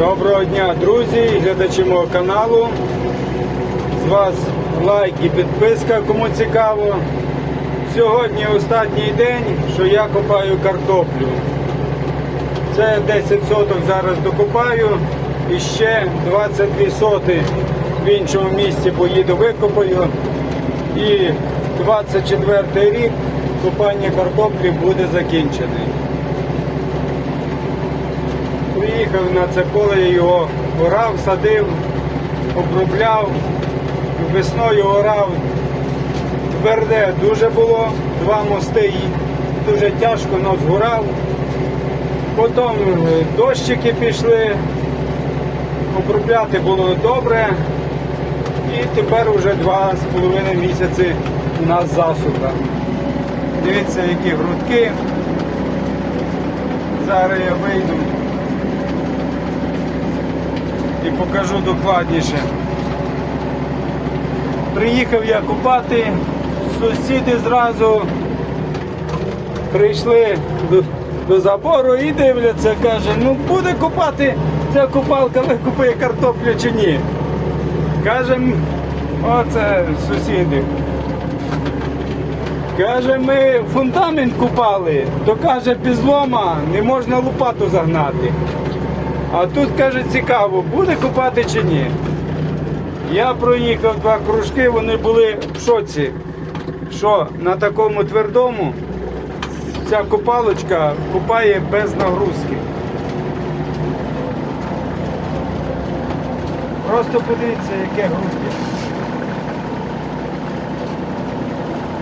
Доброго дня, друзі, і глядачі мого каналу. З вас лайк і підписка, кому цікаво. Сьогодні останній день, що я копаю картоплю. Це 10 соток зараз докопаю і ще 22 соти в іншому місці поїду викопаю. І 24 рік копання картоплі буде закінчений. Приїхав на це поле, його орав, садив, обробляв, весною орав. Тверде дуже було, два мости дуже тяжко, але згорав. Потім е, дощики пішли, обробляти було добре. І тепер вже два з половиною місяці у нас засуха. Дивіться, які грудки. Зараз я вийду і покажу докладніше. Приїхав я купати, сусіди зразу прийшли до, до забору і дивляться, каже, ну буде купати ця купалка, викупує картоплю чи ні. Кажем, оце сусіди. Каже, ми фундамент купали, то каже, без лома не можна лопату загнати. А тут каже, цікаво, буде купати чи ні. Я проїхав два кружки, вони були в шоці. Що на такому твердому ця копалочка купає без нагрузки. Просто подивіться, яке грудки.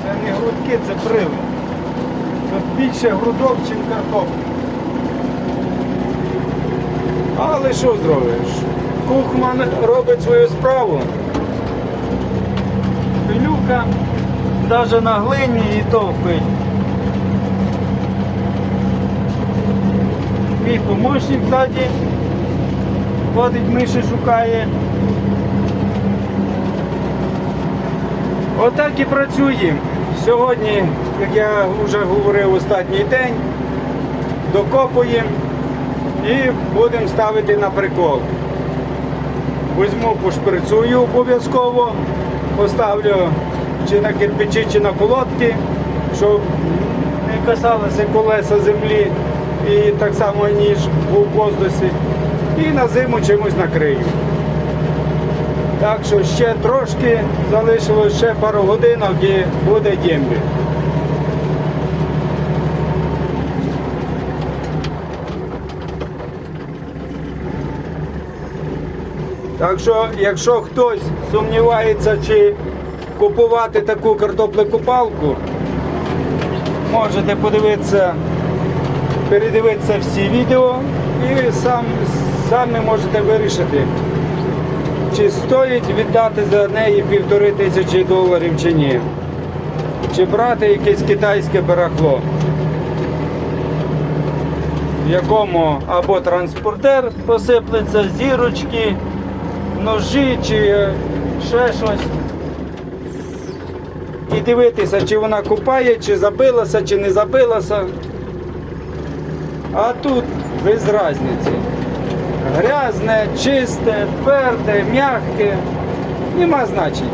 Це не грудки, це прилад. Тут більше грудок, ніж картоплі. Але що зробиш? Кухман робить свою справу. Пилюка навіть на глині і то пить. Мій помощник ззаді ходить, миші шукає. Отак і працюємо. Сьогодні, як я вже говорив, останній день, докопуємо і будемо ставити на прикол. Візьму, пошприцюю обов'язково, поставлю чи на кирпичі, чи на колодки, щоб не касалися колеса землі і так само ніж в воздусі. І на зиму чимось накрию. Так що ще трошки залишилось ще пару годинок і буде дембіль. Так що, якщо хтось сумнівається, чи купувати таку картоплекопалку, можете подивитися, передивитися всі відео і сам, самі можете вирішити, чи стоїть віддати за неї півтори тисячі доларів чи ні. Чи брати якесь китайське барахло, в якому або транспортер посиплеться, зірочки, ножі чи ще щось. І дивитися, чи вона купає, чи забилася, чи не забилася. А тут без різниці. Грязне, чисте, тверде, м'яке. Нема значення.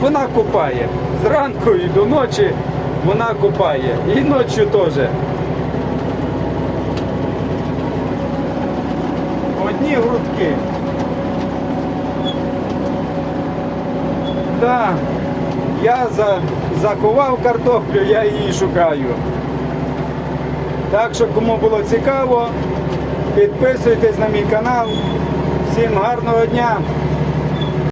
Вона купає. Зранку і до ночі вона купає. І ночі теж. Одні грудки. Да, я за, закував картоплю, я її шукаю. Так що, кому було цікаво, підписуйтесь на мій канал. Всім гарного дня!